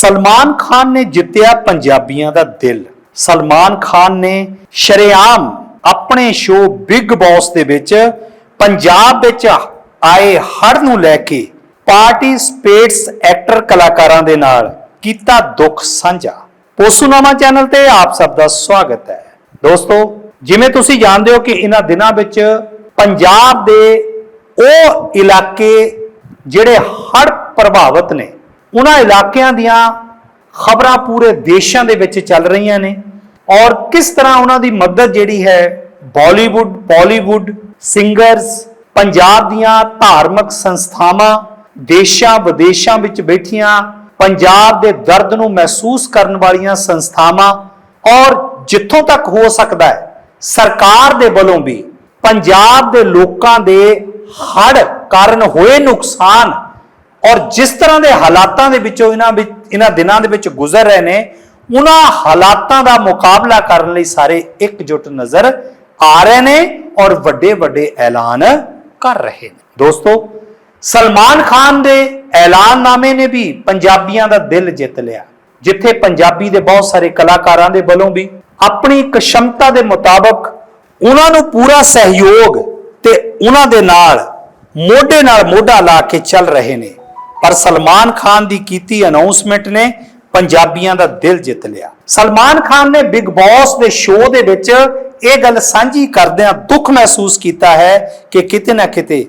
ਸਲਮਾਨ ਖਾਨ ਨੇ ਜਿੱਤਿਆ ਪੰਜਾਬੀਆਂ ਦਾ ਦਿਲ ਸਲਮਾਨ ਖਾਨ ਨੇ ਸ਼ਰੇਆਮ ਆਪਣੇ ਸ਼ੋਅ ਬਿਗ ਬੌਸ ਦੇ ਵਿੱਚ ਪੰਜਾਬ ਵਿੱਚ ਆਏ ਹੜ ਨੂੰ ਲੈ ਕੇ ਪਾਰਟੀ ਸਪੇਟਸ ਐਕਟਰ ਕਲਾਕਾਰਾਂ ਦੇ ਨਾਲ ਕੀਤਾ ਦੁੱਖ ਸਾਂਝਾ ਪੋਸੂਨਾਮਾ ਚੈਨਲ ਤੇ ਆਪ ਸਭ ਦਾ ਸਵਾਗਤ ਹੈ ਦੋਸਤੋ ਜਿਵੇਂ ਤੁਸੀਂ ਜਾਣਦੇ ਹੋ ਕਿ ਇਹਨਾਂ ਦਿਨਾਂ ਵਿੱਚ ਪੰਜਾਬ ਦੇ ਉਹ ਇਲਾਕੇ ਜਿਹੜੇ ਹੜ੍ਹ ਪ੍ਰਭਾਵਿਤ ਨੇ ਉਹਨਾਂ ਇਲਾਕਿਆਂ ਦੀਆਂ ਖਬਰਾਂ ਪੂਰੇ ਦੇਸ਼ਾਂ ਦੇ ਵਿੱਚ ਚੱਲ ਰਹੀਆਂ ਨੇ। ਔਰ ਕਿਸ ਤਰ੍ਹਾਂ ਉਹਨਾਂ ਦੀ ਮਦਦ ਜਿਹੜੀ ਹੈ ਬਾਲੀਵੁੱਡ ਬਾਲੀਵੁੱਡ ਸਿੰਗਰਸ, ਪੰਜਾਬ ਦੀਆਂ ਧਾਰਮਿਕ ਸੰਸਥਾਵਾਂ, ਦੇਸ਼ਾਂ ਵਿਦੇਸ਼ਾਂ ਵਿੱਚ ਬੈਠੀਆਂ, ਪੰਜਾਬ ਦੇ ਦਰਦ ਨੂੰ ਮਹਿਸੂਸ ਕਰਨ ਵਾਲੀਆਂ ਸੰਸਥਾਵਾਂ, ਔਰ ਜਿੱਥੋਂ ਤੱਕ ਹੋ ਸਕਦਾ ਹੈ, ਸਰਕਾਰ ਦੇ ਵੱਲੋਂ ਵੀ ਪੰਜਾਬ ਦੇ ਲੋਕਾਂ ਦੇ ਹੜ੍ਹ ਕਾਰਨ ਹੋਏ ਨੁਕਸਾਨ ਔਰ ਜਿਸ ਤਰ੍ਹਾਂ ਦੇ ਹਾਲਾਤਾਂ ਦੇ ਵਿੱਚੋਂ ਇਹਨਾਂ ਵਿੱਚ, ਇਹਨਾਂ ਦਿਨਾਂ ਦੇ ਵਿੱਚ ਗੁਜ਼ਰ ਰਹੇ ਨੇ, ਉਹਨਾਂ ਹਾਲਾਤਾਂ ਦਾ ਮੁਕਾਬਲਾ ਕਰਨ ਲਈ ਸਾਰੇ ਇਕਜੁੱਟ ਨਜ਼ਰ ਆ ਰਹੇ ਨੇ ਔਰ ਵੱਡੇ ਵੱਡੇ ਐਲਾਨ ਕਰ ਰਹੇ ਨੇ। ਦੋਸਤੋ, ਸਲਮਾਨ ਖਾਨ ਦੇ ਐਲਾਨਨਾਮੇ ਨੇ ਵੀ ਪੰਜਾਬੀਆਂ ਦਾ ਦਿਲ ਜਿੱਤ ਲਿਆ, ਜਿੱਥੇ ਪੰਜਾਬੀ ਦੇ ਬਹੁਤ ਸਾਰੇ ਕਲਾਕਾਰਾਂ ਦੇ ਵੱਲੋਂ ਵੀ ਆਪਣੀ ਕਸ਼ਮਤਾ ਦੇ ਮੁਤਾਬਕ ਉਹਨਾਂ ਨੂੰ ਪੂਰਾ ਸਹਿਯੋਗ ਤੇ ਉਹਨਾਂ ਦੇ ਨਾਲ, ਮੋਢੇ ਨਾਲ ਮੋਢਾ ਲਾ ਕੇ ਚੱਲ ਰਹੇ ਨੇ। ਪਰ ਸਲਮਾਨ ਖਾਨ ਦੀ ਕੀਤੀ ਅਨਾਉਂਸਮੈਂਟ ਨੇ ਪੰਜਾਬੀਆਂ ਦਾ ਦਿਲ ਜਿੱਤ ਲਿਆ। ਸਲਮਾਨ ਖਾਨ ਨੇ ਬਿਗ ਬੌਸ ਦੇ ਸ਼ੋਅ ਦੇ ਵਿੱਚ ਇਹ ਗੱਲ ਸਾਂਝੀ ਕਰਦਿਆਂ ਦੁੱਖ ਮਹਿਸੂਸ ਕੀਤਾ ਹੈ ਕਿ ਕਿਤੇ ਨਾ ਕਿਤੇ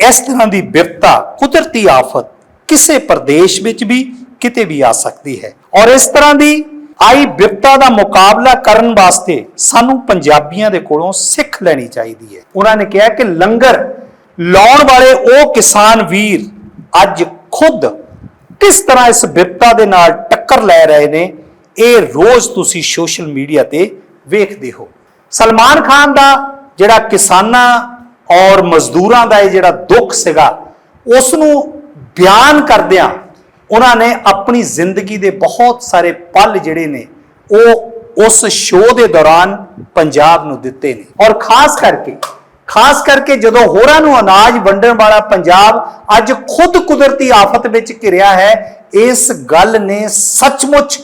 ਇਸ ਤਰ੍ਹਾਂ ਦੀ ਵਿਪਤਾ ਕੁਦਰਤੀ ਆਫਤ ਕਿਸੇ ਪ੍ਰਦੇਸ਼ ਵਿੱਚ ਵੀ ਕਿਤੇ ਵੀ ਆ ਸਕਦੀ ਹੈ। ਔਰ ਇਸ ਤਰ੍ਹਾਂ ਦੀ ਆਈ ਵਿਪਤਾ ਦਾ ਮੁਕਾਬਲਾ ਕਰਨ ਵਾਸਤੇ ਸਾਨੂੰ ਪੰਜਾਬੀਆਂ ਦੇ ਕੋਲੋਂ ਸਿੱਖ ਲੈਣੀ ਚਾਹੀਦੀ ਹੈ। ਉਹਨਾਂ ਨੇ ਕਿਹਾ ਕਿ ਲੰਗਰ ਲਾਉਣ ਵਾਲੇ ਉਹ ਕਿਸਾਨ ਵੀਰ ਅੱਜ ਖੁਦ ਕਿਸ ਤਰ੍ਹਾਂ ਇਸ ਬਿਪਤਾ ਦੇ ਨਾਲ ਟੱਕਰ ਲੈ ਰਹੇ ਨੇ, ਇਹ ਰੋਜ਼ ਤੁਸੀਂ ਸੋਸ਼ਲ ਮੀਡੀਆ ਤੇ ਵੇਖਦੇ ਹੋ। ਸਲਮਾਨ ਖਾਨ ਦਾ ਜਿਹੜਾ ਕਿਸਾਨਾਂ ਔਰ ਮਜ਼ਦੂਰਾਂ ਦਾ ਇਹ ਜਿਹੜਾ ਦੁੱਖ ਸੀਗਾ ਉਸ ਨੂੰ ਬਿਆਨ ਕਰਦਿਆਂ ਉਹਨਾਂ ਨੇ ਆਪਣੀ ਜ਼ਿੰਦਗੀ ਦੇ ਬਹੁਤ ਸਾਰੇ ਪਲ ਜਿਹੜੇ ਨੇ, ਉਹ ਉਸ ਸ਼ੋਅ ਦੇ ਦੌਰਾਨ ਪੰਜਾਬ ਨੂੰ ਦਿੱਤੇ ਨੇ। ਔਰ ਖਾਸ ਕਰਕੇ ਖਾਸ ਕਰਕੇ ਜਦੋਂ ਹੋਰਾਂ ਨੂੰ ਅਨਾਜ ਵੰਡਣ ਵਾਲਾ ਪੰਜਾਬ ਅੱਜ ਖੁਦ ਕੁਦਰਤੀ ਆਫਤ ਵਿੱਚ ਘਿਰਿਆ ਹੈ, ਇਸ ਗੱਲ ਨੇ ਸੱਚਮੁੱਚ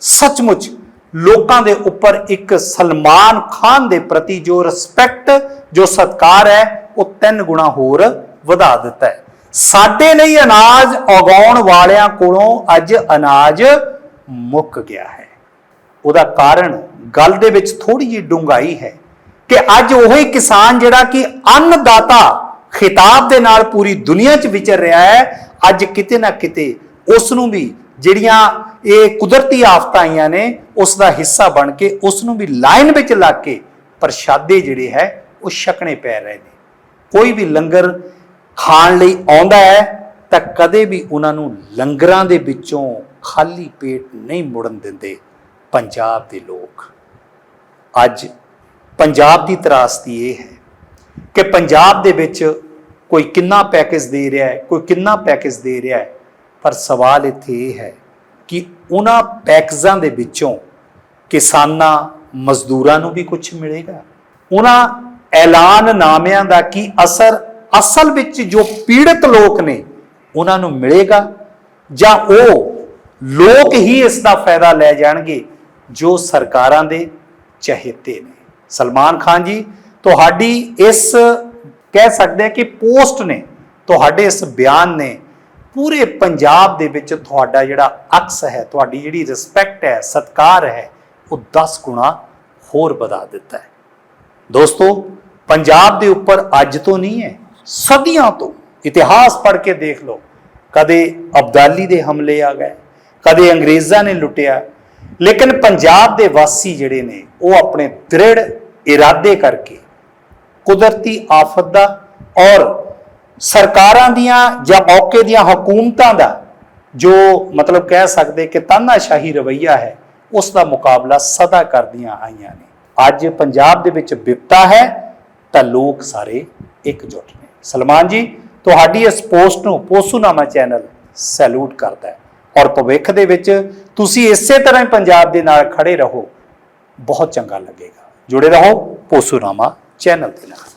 ਸੱਚਮੁੱਚ ਲੋਕਾਂ ਦੇ ਉੱਪਰ ਇੱਕ ਸਲਮਾਨ ਖਾਨ ਦੇ ਪ੍ਰਤੀ ਜੋ ਰਿਸਪੈਕਟ ਜੋ ਸਤਕਾਰ ਹੈ, ਉਹ ਤਿੰਨ ਗੁਣਾ ਹੋਰ ਵਧਾ ਦਿੱਤਾ ਹੈ। ਸਾਡੇ ਲਈ ਅਨਾਜ ਉਗਾਉਣ ਵਾਲਿਆਂ ਕੋਲੋਂ ਅੱਜ ਅਨਾਜ ਮੁੱਕ ਗਿਆ ਹੈ। ਉਹਦਾ ਕਾਰਨ ਗੱਲ ਦੇ ਵਿੱਚ ਥੋੜੀ ਜਿਹੀ ਡੂੰਘਾਈ ਹੈ। ਕਿ ਅੱਜ ਉਹੀ ਕਿਸਾਨ ਜਿਹੜਾ ਕਿ ਅੰਨਦਾਤਾ ਖਿਤਾਬ ਦੇ ਨਾਲ ਪੂਰੀ ਦੁਨੀਆ 'ਚ ਵਿਚਰ ਰਿਹਾ ਹੈ, ਅੱਜ ਕਿਤੇ ਨਾ ਕਿਤੇ ਉਸ ਨੂੰ ਵੀ ਜਿਹੜੀਆਂ ਇਹ ਕੁਦਰਤੀ ਆਫਤਾਂ ਆਈਆਂ ਨੇ ਉਸ ਦਾ ਹਿੱਸਾ ਬਣ ਕੇ ਉਸ ਨੂੰ ਵੀ ਲਾਈਨ ਵਿੱਚ ਲੱਗ ਕੇ ਪ੍ਰਸ਼ਾਦੇ ਜਿਹੜੇ ਹੈ, ਉਹ ਛਕਣੇ ਪੈ ਰਹੇ ਨੇ। ਕੋਈ ਵੀ ਲੰਗਰ ਖਾਣ ਲਈ ਆਉਂਦਾ ਹੈ, ਤਾਂ ਕਦੇ ਵੀ ਉਹਨਾਂ ਨੂੰ ਲੰਗਰਾਂ ਦੇ ਵਿੱਚੋਂ ਖਾਲੀ ਪੇਟ ਨਹੀਂ ਮੁੜਨ ਦਿੰਦੇ ਪੰਜਾਬ ਦੇ ਲੋਕ। ਅੱਜ ਪੰਜਾਬ ਦੀ ਤਰਾਸਦੀ ਇਹ ਹੈ ਕਿ ਪੰਜਾਬ ਦੇ ਵਿੱਚ ਕੋਈ ਕਿੰਨਾ ਪੈਕੇਜ ਦੇ ਰਿਹਾ ਹੈ, ਕੋਈ ਕਿੰਨਾ ਪੈਕੇਜ ਦੇ ਰਿਹਾ ਹੈ, ਪਰ ਸਵਾਲ ਇੱਥੇ ਇਹ ਹੈ ਕਿ ਉਹਨਾਂ ਪੈਕੇਜਾਂ ਦੇ ਵਿੱਚੋਂ ਕਿਸਾਨਾਂ, ਮਜ਼ਦੂਰਾਂ ਨੂੰ ਵੀ ਕੁਝ ਮਿਲੇਗਾ? ਉਹਨਾਂ ਐਲਾਨਨਾਮਿਆਂ ਦਾ ਕੀ ਅਸਰ ਅਸਲ ਵਿੱਚ ਜੋ ਪੀੜਤ ਲੋਕ ਨੇ, ਉਹਨਾਂ ਨੂੰ ਮਿਲੇਗਾ? ਜਾਂ ਉਹ ਲੋਕ ਹੀ ਇਸ ਦਾ ਫਾਇਦਾ ਲੈ ਜਾਣਗੇ ਜੋ ਸਰਕਾਰਾਂ ਦੇ ਚਹੇਤੇ ਨੇ? ਸਲਮਾਨ ਖਾਨ ਜੀ, ਤੁਹਾਡੀ ਇਸ ਕਹਿ ਸਕਦੇ ਆ ਕਿ ਪੋਸਟ ਨੇ, ਤੁਹਾਡੇ ਇਸ ਬਿਆਨ ਨੇ ਪੂਰੇ ਪੰਜਾਬ ਦੇ ਵਿੱਚ ਤੁਹਾਡਾ ਜਿਹੜਾ ਅਕਸ ਹੈ, ਤੁਹਾਡੀ ਜਿਹੜੀ ਰਿਸਪੈਕਟ ਹੈ, ਸਤਕਾਰ ਹੈ, ਉਹ 10 ਗੁਣਾ ਹੋਰ ਵਧਾ ਦਿੱਤਾ ਹੈ। ਦੋਸਤੋ, ਪੰਜਾਬ ਦੇ ਉੱਪਰ ਅੱਜ ਤੋਂ ਨਹੀਂ ਹੈ, ਸਦੀਆਂ ਤੋਂ ਇਤਿਹਾਸ ਪੜ੍ਹ ਕੇ ਦੇਖ ਲਓ। ਕਦੇ ਅਬਦਾਲੀ ਦੇ ਹਮਲੇ ਆ ਗਏ, ਕਦੇ ਅੰਗਰੇਜ਼ਾਂ ਨੇ ਲੁੱਟਿਆ ਲੇਕਿਨ ਪੰਜਾਬ ਦੇ ਵਾਸੀ ਜਿਹੜੇ ਨੇ, ਉਹ ਆਪਣੇ ਦ੍ਰਿੜ ਇਰਾਦੇ ਕਰਕੇ ਕੁਦਰਤੀ ਆਫਤ ਦਾ ਔਰ ਸਰਕਾਰਾਂ ਦੀਆਂ ਜਾਂ ਮੌਕੇ ਦੀਆਂ ਹਕੂਮਤਾਂ ਦਾ ਜੋ ਮਤਲਬ ਕਹਿ ਸਕਦੇ ਕਿ ਤਾਨਾਸ਼ਾਹੀ ਰਵਈਆ ਹੈ, ਉਸ ਦਾ ਮੁਕਾਬਲਾ ਸਦਾ ਕਰਦੀਆਂ ਆਈਆਂ ਨੇ। ਅੱਜ ਪੰਜਾਬ ਦੇ ਵਿੱਚ ਵਿਪਤਾ ਹੈ, ਤਾਂ ਲੋਕ ਸਾਰੇ ਇਕਜੁੱਟ ਨੇ। ਸਲਮਾਨ ਜੀ, ਤੁਹਾਡੀ ਇਸ ਪੋਸਟ ਨੂੰ ਪੋਸੂਨਾਮਾ ਚੈਨਲ ਸੈਲੂਟ ਕਰਦਾ ਹੈ। ਔਰ ਭਵਿੱਖ ਦੇ ਵਿੱਚ ਤੁਸੀਂ ਇਸੇ ਤਰ੍ਹਾਂ ਹੀ ਪੰਜਾਬ ਦੇ ਨਾਲ ਖੜੇ ਰਹੋ, ਬਹੁਤ ਚੰਗਾ ਲੱਗੇਗਾ। ਜੁੜੇ ਰਹੋ ਪੋਸੂਨਾਮਾ ਚੈਨਲ ਦੇ ਨਾਲ।